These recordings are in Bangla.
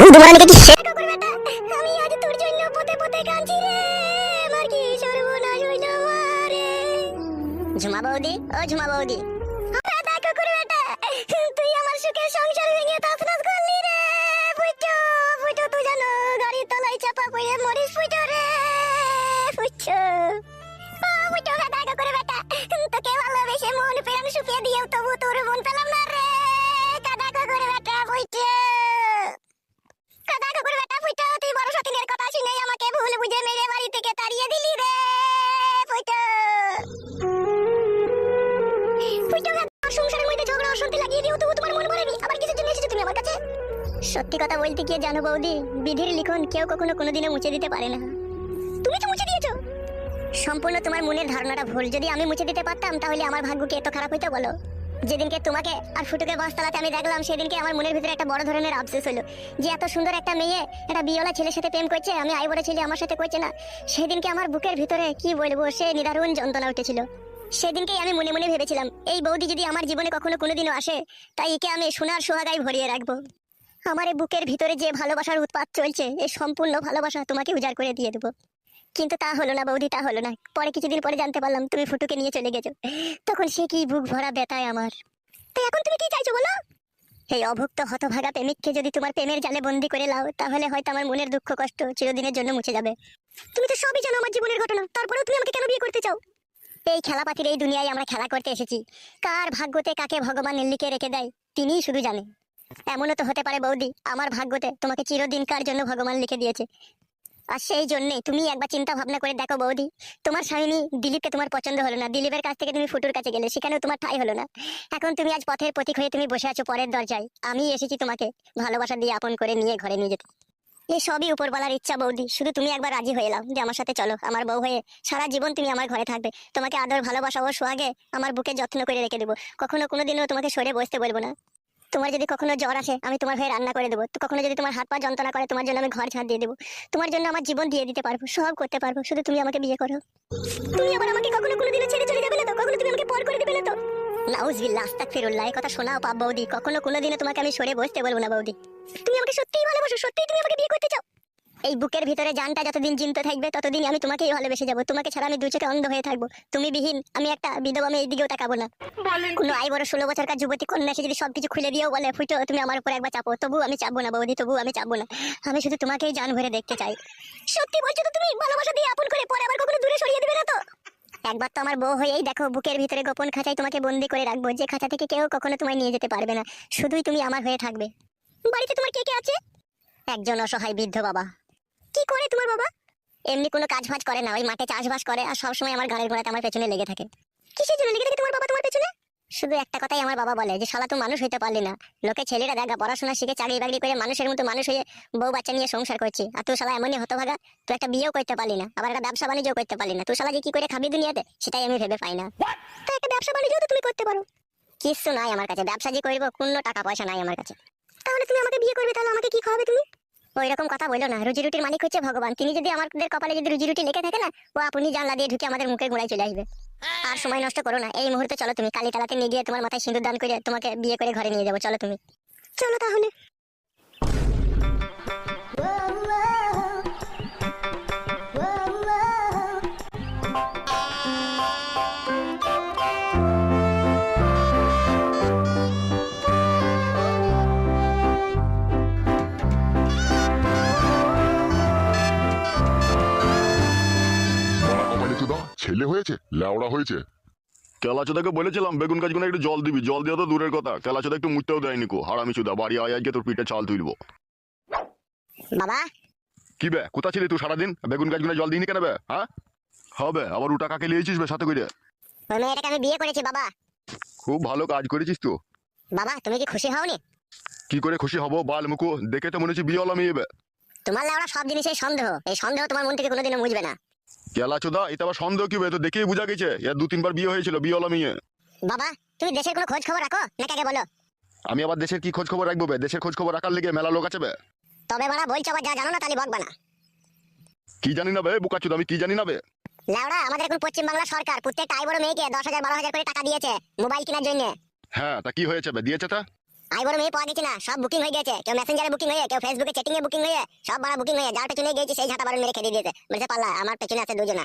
গুদু মারানিকে কি সে আমি আজ তোর জন্য পথে পথে কাঁদছি রে। আমার কি সর্বনাশ হইল আমারে? ঝুমা বৌদি ও ঝুমা বৌদি। দাদা কুকুর বেটা তুই আমার সুখের সংসার ভেঙে তছনছ করলি রে। ফুটো ফুটো তুই জানো গাড়ির তলায় চাপা পড়ে মরিস ফুটো রে। ফুটো ও বেটা তোকে ভালোবেসে মন প্রাণ শুকিয়ে দিয়েও তবু তোর মন পেলাম না রে। কাদা কুকুর বেটা ফুটো কাদা কুকুর বেটা ফুটো তুই বড় সতীনের কথা শুনে আমাকে ভুল বুঝে মেরে বাড়ি থেকে তাড়িয়ে দিলি রে, ফুটো। ফুটো সংসারের মধ্যে ঝগড়া, অশান্তি লাগিয়ে দিও তবু তোমার মন ভরেনি। আবার কিসের জন্য এসেছ তুমি আমার কাছে? সত্যি কথা বলতে কি জানো বৌদি, বিধির লিখন কেউ কখনো কোনোদিনও মুছে দিতে পারে না। তুমি তো মুছে দিয়েছ। সম্পূর্ণ তোমার মনের ধারণাটা ভুল। যদি আমি মুছে দিতে পারতাম, তাহলে আমার ভাগ্য কি এত খারাপ হইতো বলো? যেদিনকে তোমাকে আর ফুটুকে বাসতলাতে আমি দেখলাম, সেদিনকে আমার মনের ভিতরে একটা বড় ধরনের আফসোস হলো। যে এত সুন্দর একটা মেয়ে, একটা বিয়লা ছেলের সাথে প্রেম করছে, আমি আই বড় ছেলে আমার সাথে করছে না। সেদিনকে আমার বুকের ভিতরে কি বলব, সে নিদারুণ যন্ত্রণা উঠেছিল। সেদিনকেই আমি মনে মনে ভেবেছিলাম, এই বৌদি যদি আমার জীবনে কখনো কোনোদিনও আসে, তাই একে আমি সোনার সোহাগায় ভরিয়ে রাখব। আমার এই বুকের ভিতরে যে ভালোবাসার উৎপাত চলছে, এই সম্পূর্ণ ভালোবাসা তোমাকে উজাড় করে দিয়ে দেবো। কিন্তু তা হলো না বৌদি, তা হলো না। পরে কিছুদিন পরে জানতে পারলাম তুমি ফুটুকে নিয়ে চলে গেছো। তখন সে কি বুক ভরা ব্যথায় আমার। তো এখন তুমি কি চাইছো বলো? এই অভুক্ত হতভাগা প্রেমিককে যদি তোমার প্রেমের জালে বন্দি করে লাও, তাহলে হয়তো আমার মনের দুঃখ কষ্ট চিরদিনের জন্য মুছে যাবে। তুমি তো সবই জানো আমার জীবনের ঘটনা। তারপরেও তুমি আমাকে কেন বিয়ে করতে চাও? এই খেলাপাতির এই দুনিয়ায় আমরা খেলা করতে এসেছি। কার ভাগ্যতে কাকে ভগবান লিখে রেখে দেয়, তিনিই শুধু জানে। এমনও তো হতে পারে বৌদি, আমার ভাগ্যতে তোমাকে চিরদিনকার জন্য ভগবান লিখে দিয়েছে। আর সেই জন্যে তুমি একবার চিন্তা ভাবনা করে দেখো বৌদি। তোমার স্বামী দিলীপকে তোমার পছন্দ হলো না। দিলীপের কাছ থেকে তুমি ফুটুর কাছে গেলে, সেখানেও তোমার ঠাই হলো না। এখন তুমি আজ পথের প্রতীক হয়ে তুমি বসে আছো পরের দরজায়। আমি এসেছি তোমাকে ভালোবাসা দিয়ে আপন করে নিয়ে ঘরে নিয়ে যেতে। এই সবই উপরওয়ালার ইচ্ছা বৌদি। শুধু তুমি একবার রাজি হয়ে এলাও যে আমার সাথে চলো। আমার বউ হয়ে সারা জীবন তুমি আমার ঘরে থাকবে। তোমাকে আদর, ভালোবাসা ও সোহাগে আমার বুকে যত্ন করে রেখে দেবো। কখনো কোনোদিনও তোমাকে সরে বসতে বলব না। তোমার যদি কখনো জ্বর আসে, আমি তোমার হয়ে রান্না করে দেবো। তো কখনো যদি তোমার হাত পা যন্ত্রণা করে, তোমার জন্য আমি ঘর ছাড় দিয়ে দেবো। তোমার জন্য আমার জীবন দিয়ে দিতে পারব, সব করতে পারব। শুধু তুমি আমাকে বিয়ে করো। তুমি আবার আমাকে কখনো কোনোদিনও ছেড়ে চলে যাবে না তো? কখনো তুমি আমাকে পর করে দেবে না তো? কখনো কোনোদিনও তোমাকে আমি সরে বসতে বলব না বৌদি। তুমি আমাকে সত্যিই ভালোবাসো, সত্যিই তুমি আমাকে বিয়ে করতে চাও। এই বুকের ভিতরে জানটা যতদিন জিনতে থাকবে ততদিন আমি তোমাকেই ভালোবেসে যাব। তোমাকে ছাড়া আমি দু চোখে অন্ধ হয়ে থাকব। তুমি বিহীন আমি একটা বিধবা আমি এই দিকেও তাকাবো না। কোনো আই বড় ষোলো বছরকার যুবতী কন্যা এসে যদি সবকিছু খুলে দিয়েও বলে ফুটো তুমি আমার উপর একবার চাপো তবু আমি চাপবো না বৌদি তবু আমি চাপবো না। আমি শুধু তোমাকেই জান ভরে দেখতে চাই। সত্যি বলছো তো তুমি? ভালোবাসা দিয়ে আপন করে পরে আবার কখনো দূরে সরিয়ে দিবে না তো? একবার তো আমার বউ হয়েই দেখো বুকের ভিতরে গোপন খাঁচায় তোমাকে বন্দি করে রাখব যে খাঁচা থেকে কেউ কখনো তোমায় নিয়ে যেতে পারবে না। শুধুই তুমি আমার হয়ে থাকবে। বাড়িতে তোমার কে কে আছে? একজন অসহায় বৃদ্ধ বাবা। কি করে তোমার বাবা? এমনি কোনো কাজ ফাজ করে না ওই মাঠে চাষবাস করে আর সবসময় আমার গাড়ির ঘোড়াতে আমার পেছনে লেগে থাকে। কিসের জন্য লেগে থাকে তোমার বাবা তোমার পেছনে? শুধু একটা কথাই আমার বাবা বলে যে শালা তুই মানুষ হইতে পারলি না। লোকে ছেলেরা দেখা পড়াশোনা শিখে চাকরি বাকরি করে মানুষের মতো মানুষ হয়ে বউ বাচ্চা নিয়ে সংসার করছি। আর তুই শালা এমনই হতভাগা তুই একটা বিয়েও করতে পারলি না আবার একটা ব্যবসা বাণিজ্য করতে পারলি না। তুই শালা যে কি করে খাবি দুনিয়াতে সেটাই আমি ভেবে পাই না। তো একটা ব্যবসা বাণিজ্য তো তুমি করতে পারো। কিছু নাই আমার কাছে ব্যবসা যে করব কোনো টাকা পয়সা নাই আমার কাছে। তাহলে তুমি আমাকে বিয়ে করবে তাহলে আমাকে কি খাওয়াবে তুমি? ওই রকম কথা বলল না। রুজি রুটির মালিক হচ্ছে ভগবান। তিনি যদি আমাদের কপালে যদি রুজি রুটি লেখে থাকে না, ও আপনি জানলা দিয়ে ঢুকে আমাদের মুখে গোড়ায় চলে আসবে। আর সময় নষ্ট করো না। এই মুহূর্তে চলো তুমি। কালী তালাতে নিয়ে গিয়ে তোমার মাথায় সিঁদুর দান করে তোমাকে বিয়ে করে ঘরে নিয়ে যাব। চলো তুমি। চলো তাহলে। হয়েছে? লেওড়া হয়েছে? কেলাচোদাকে বলেছিলাম বেগুন গাছগুলো একটু জল দিবি জল দেওয়া তো দূরের কথা। কেলাচোদা একটু মুটতেও দেয়নি কো হারামি চুদা বাড়ি আয় আজকে তোর পিঠে চাল তুলবো বাবা? কি বে কোথা ছিলি তুই সারাদিন? বেগুন গাছগুলো জল দিইনি কেন বে হ্যাঁ? হবে আবার উটা কাকে লিয়েছিস বে সাথে করে? ওই মেয়েটাকে আমি বিয়ে করেছি বাবা। খুব ভালো কাজ করেছিস তো। বাবা তুমি কি খুশি হওনি? কি করে খুশি হব বাল মুকু দেখে তো মনে হচ্ছে বিয়ে মেয়ে বে। তোমার লাউড়া সব জিনিসের সন্দেহ এই সন্দেহ তোমার মন থেকে কোনোদিনও মুছবে না। কেলাচোদা এটা আবার সন্দেহ কি তো দেখেই বোঝা গেছে। এর দু তিনবার বিয়ে হয়েছিল বিয়ে মেয়ে। বাবা তুমি দেশের কোনো খোঁজ খবর রাখো? নাকি আগে বলো। আমি আবার দেশের কি খোঁজ খবর রাখব বে? দেশের খোঁজ খবর রাখার লেগে মেলা লোক আছে বে। তবে বাড়া বলছো আবার যা জানো না তাহলে বকবা না। কি জানি না বে বুকাচুদা আমি কি জানি না বে? লাউড়া আমাদের এখন পশ্চিমবাংলা সরকার। প্রত্যেকটা আই বড় মেয়েকে দশ হাজার বারো হাজার করে টাকা দিয়েছে মোবাইল কেনার জন্য। হ্যাঁ তা কি হয়েছে বে? দিয়েছে তা? আই বড় মেয়ে পাওয়া গেছে না সব বুকিং হয়ে গেছে। কেউ মেসেঞ্জারে বুকিং হয়ে কেউ ফেসবুকে চ্যাটিং এ বুকিং হয়ে সব বাড়া বুকিং হয়ে যার পেছনে গেছে সেই ঝাঁটা বারণ মেরে খেতে দিয়েছে। বলছে পাল্লা আমার পেছনে আছে দুজনা।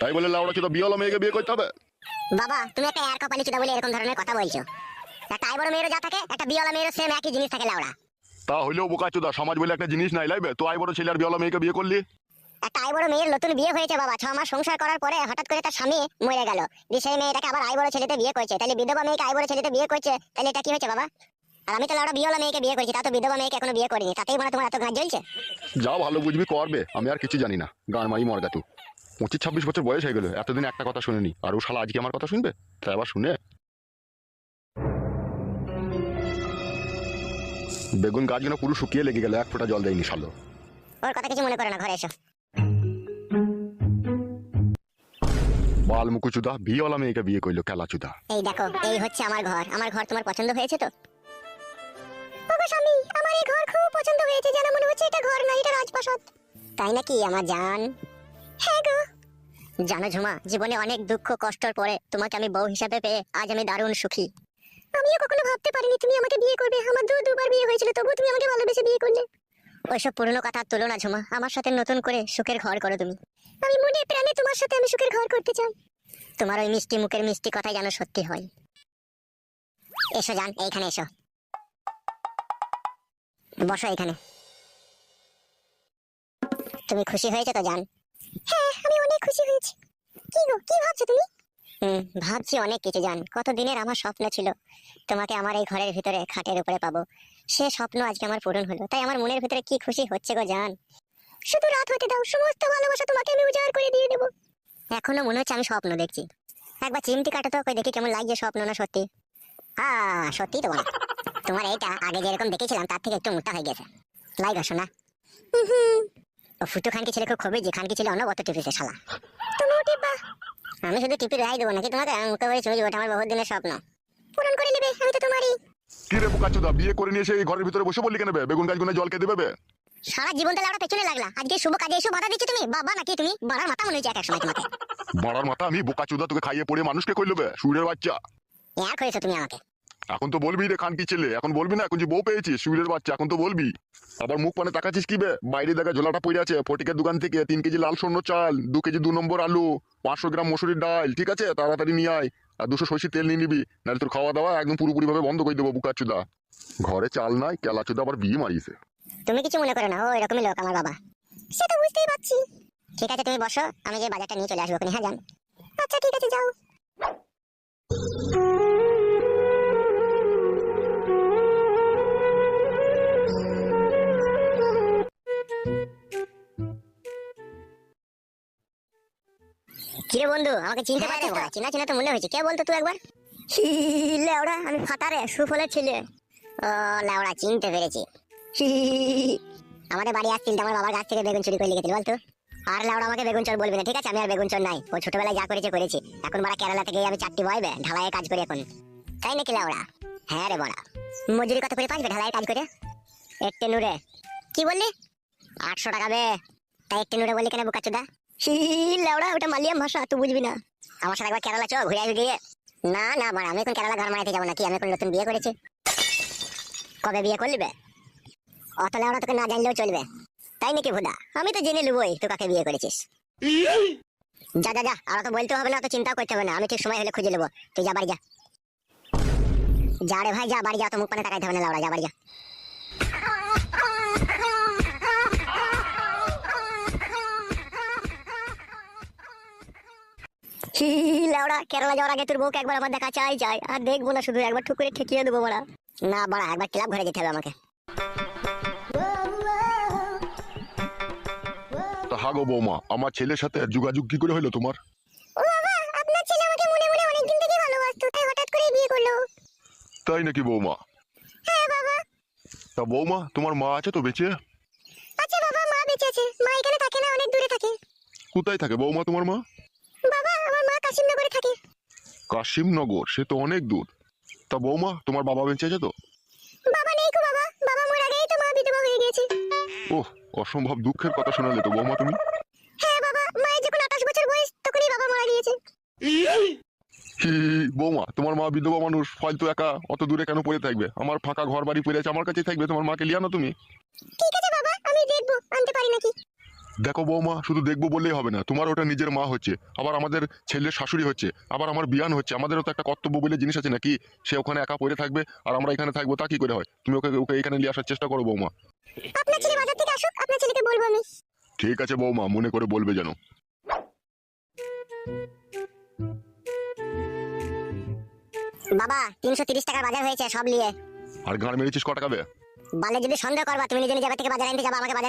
তাই বলে লাউড়া চোদা বিয়ে হলো মেয়েকে বিয়ে করতে হবে? বাবা তুমি একটা এয়ার কপালি চুদা বলে এরকম ধরনের কথা বলছো। একটা আই বড় মেয়েরও যা থাকে একটা বিয়েওয়ালা মেয়েরও সেম একই জিনিস থাকে লাউড়া। তা হইলেও বোকা চোদা সমাজ বলে একটা জিনিস নাই লাইবে? তো আই বড় ছেলে আর বিয়ে হলো মেয়েকে বিয়ে করলি? একটা আই বড় মেয়ের নতুন বিয়ে হয়েছে বাবা ছ মাস সংসার করার পরে হঠাৎ করে তার স্বামী মরে গেল। দিয়ে সেই মেয়েটাকে আবার আই বড় ছেলেতে বিয়ে করছে। তাহলে বিধবা মেয়েকে আই বড় ছেলেতে বিয়ে করছে তাহলে এটা কি হয়েছে বাবা? আর আমি তো লাউড়া বিয়েওয়ালা মেয়েকে বিয়ে করেছি তা তো বিধবা মেয়েকে এখনও বিয়ে করিনি তাতেই মানে তোমার এত জ্বলছে? যা ভালো বুঝবি করবে আমি আর কিছু জানি না গান মারি মরগা পঁচিশ ছাব্বিশ বছর বয়স হয়ে গেল এতদিন একটা কথা শুনিনি আর ও শালা আজকে আমার কথা শুনবে? তাই আবার শুনে। বেগুন গাছগুলো পুরো শুকিয়ে লেগে গেল এক ফোঁটা জল দেয়নি শালো। ওর কথা কিছু মনে করে না ঘরে এসো। বাল মুকুচুদা বিয়েওয়ালা মেয়েকে বিয়ে করল খেলা চুদা এই দেখো এই হচ্ছে আমার ঘর। আমার ঘর তোমার পছন্দ হয়েছে তো? ওগো স্বামী আমার এই ঘর খুব পছন্দ হয়েছে যেন মনে হচ্ছে এটা ঘর না এটা রাজপ্রাসাদ। তাই নাকি আমার জান? হ্যাঁ গো। জানো ঝুমা জীবনে অনেক দুঃখ কষ্টর পরে তোমাকে আমি বউ হিসাবে পেয়ে আজ আমি দারুণ সুখী। আমিও কখনো ভাবতে পারিনি তুমি আমাকে বিয়ে করবে। আমার দু দুবার বিয়ে হয়েছিল তবু তুমি আমাকে ভালোবেসে বিয়ে করলে। ওইসব পুরনো কথা তুলো না ঝুমা আমার সাথে নতুন করে সুখের ঘর করো তুমি। আমি মনে প্রাণে তোমার সাথে আমি সুখের ঘর করতে চাই। তোমার ওই মিষ্টি মুখের মিষ্টি কথাই যেন সত্যি হয়। এসো জান এইখানে এসো। বসো এখানে। তুমি খুশি হয়েছে তো জান? হ্যাঁ আমি অনেক খুশি হয়েছি। কি গো কি ভাবছ তুমি? হুম ভাবছি অনেক কিছু জান। কত দিনের আমার স্বপ্ন ছিল তোমাকে আমার এই ঘরের ভিতরে খাটের উপরে পাবো। সে স্বপ্ন আজকে আমার পূরণ হলো। তাই আমার মনের ভিতরে কি খুশি হচ্ছে গো জান? শুধু রাত হতে দাও সমস্ত ভালোবাসা তোমাকে আমি উজাড় করে দিয়ে দেবো। এখনও মনে হচ্ছে আমি স্বপ্ন দেখছি। একবার চিমটি কাটো তো কই দেখি কেমন লাগছে স্বপ্ন না সত্যি? হ্যাঁ সত্যি তো বলো তোমার এইটা আগে যেরকম দেখেছিলাম তার থেকে একটু মোটা হয়ে গেছে। লাইগা শোনা ও ফুটু খানকি ছেলে খুব খবর যে খানকি ছেলে অনবত টিপিছে শালা। তুমিও টিপবা। আমি শুধু টিপি রাই দেবো নাকি তোমাকে? আমি মুখে বলে চলে যাব আমার বহুত দিনের স্বপ্ন। পূরণ করে নেবে আমি তো তোমারই। কি রে বোকা চোদা বিয়ে করে নিয়ে এসে এই ঘরের ভিতরে বসে বললি কেন বে? বেগুন গাছগুলো জল কে দেবে সারা জীবন তাহলে আমরা পেছনে লাগলা। আজকে শুভ কাজে এসে বাধা দিচ্ছ তুমি? বাবা নাকি তুমি? বাড়ার মাথা মনে হচ্ছে এক সময় তোমাকে। বাড়ার মাথা আমি বোকা চোদা তোকে খাইয়ে পড়ে মানুষকে করল বে সুরের বাচ্চা। এক হয়েছো তুমি আমাকে। এখন তো বলবি রে খান কি ছেলে, এখন বলবি না, এখন যে বউ পেয়েছিস সুরের বাচ্চা, এখন তো বলবি। আবার মুখ পানে তাকাচ্ছিস কি বে? বাইরে দেখা ঝোলাটা পড়ে আছে, ফটিকের দোকান থেকে তিন কেজি লাল সর্ণ চাল, দু কেজি দু নম্বর আলু, পাঁচশো গ্রাম মসুরির ডাল, ঠিক আছে? তাড়াতাড়ি নিয়ে আয়, আর দুশো সর্ষের তেল নিয়ে নিবি, নাহলে তোর খাওয়া দাওয়া একদম পুরোপুরি ভাবে বন্ধ করে দেবো বুকা চুদা। ঘরে চাল নাই, কেলা চুদা আবার বিয়ে মারিয়েছে। তুমি কিছু মনে করো না, ও এরকমই লোক আমার বাবা। সে তো বুঝতেই পারছি। ঠিক আছে, তুমি বসো, আমি যে বাজারটা নিয়ে চলে আসব হ্যাঁ জান? আচ্ছা ঠিক আছে, যাও। কিরে বন্ধু আমাকে চিনতে পারছিস তো চিনা চিনা তো মনে হয়েছে। কে বলতো তুই একবার? লেওড়া আমি ফাটারে সুফলের ছেলে। ও লেওড়া চিনতে পেরেছি। আমাদের বাড়ি আসছিল আমার বাবার গাছ থেকে বেগুন চুরি করে লিখেছিল বলতো? আর লেওড়া আমাকে বেগুন চোর বলবি না ঠিক আছে? আমি আর বেগুন চোর নাই। ও ছোটবেলায় যা করেছে করেছি। এখন বাড়া কেরালা থেকে আমি চারটি বয়বে ঢালাইয়ে কাজ করি এখন। তাই নাকি লেওড়া? হ্যাঁ রে বড়া। মজুরি কত করে পাঁচবে ঢালাইয়ে কাজ করে? একটে নুরে। কি বললি? আটশো টাকা বে। তাই একটে নুরে বললি কেন বোকাচোদা? লেওড়া মালিয়াম তুই বুঝবি না। আমার সাথে কেরালা চো ঘুরে গিয়ে। না না আমি এখন কেরালা ঘর মারাইতে যাব নাকি? আমি অত লেওড়া তোকে না চলবে। তাই নাকি ভুদা? আমি তো জেনে নেবই তুই কাকে বিয়ে করেছিস। যা যা যা, আর তো বলতে হবে না, অত চিন্তাও করতে হবে না। আমি ঠিক সময় হলে খুঁজে নেব। তুই যা, বাড়ি যা। যা রে ভাই, যা, বাড়ি যা তো মুখ পানে তাকাইতে হবে না লাউড়া যা, বাড়ি যা। হি লাউড়া কেরালা যাওয়ার আগে তোর বউকে একবার আমার দেখা চাই চাই আর দেখব না শুধু একবার ঠুকুরে ঠেকিয়ে দেবো বড়া না বড়া একবার ক্লাব ঘরে যেতে হবে আমাকে। তা হাগো বৌমা আমার ছেলের সাথে যোগাযোগ কি করে হলো তোমার? ও বাবা আপনার ছেলে আমাকে মনে মনে অনেকদিন থেকে ভালোবাসতো তাই হঠাৎ করে বিয়ে করল। তাই নাকি বৌমা? হ্যাঁ বাবা। তা বৌমা তোমার মা আছে তো বেঁচে? আচ্ছা বাবা মা বেঁচে আছে। মা এখানে থাকে না অনেক দূরে থাকে। কোথায় থাকে বৌমা তোমার মা? কাশিমনগরে থাকে। কাশিমনগর? সে তো অনেক দূর। তা বৌমা তোমার বাবা বেঁচে আছে তো? বাবা নেই গো বাবা। বাবা মারা তো মা বিধবা হয়ে গেছে। ওহ অসম্ভব দুঃখের কথা শোনালে তো বৌমা তুমি। হ্যাঁ বাবা মায়ের যখন আঠাশ বছর বয়স তখনই বাবা মারা গিয়েছে। বৌমা তোমার মা বিধবা মানুষ ফালতু একা অত দূরে কেন পড়ে থাকবে? আমার ফাঁকা ঘর বাড়ি পড়ে আছে আমার কাছেই থাকবে তোমার মাকে লিয়া না তুমি। ঠিক আছে বাবা আমি দেখব আনতে পারি নাকি? দেখো বৌমা শুধু দেখব বললেই হবে না। তোমার ওটা নিজের মা হচ্ছে। আবার আমাদের ছেলের শাশুড়ি হচ্ছে। আবার আমার বিয়ান হচ্ছে। আমাদেরও তো একটা কর্তব্য বলে জিনিস আছে নাকি? সে ওখানে একা পড়ে থাকবে আর আমরা এখানে থাকব তা কি করে হয়? তুমি ওকে ওকে এখানে নিয়ে আসার চেষ্টা করো বৌমা। আপনার ছেলে বাজার থেকে আসুক আপনার ছেলেকে বলব আমি। ঠিক আছে বৌমা মনে করে বলবে যেন। বাবা তিনশো তিরিশ টাকার বাজার হয়েছে সব নিয়ে। আর গান মেরেছিস ক টাকা বে? বালে যদি সন্দেহ করবা তুমি নিজে নিজে থেকে বাজার আনতে যাবা আমাকে বাজার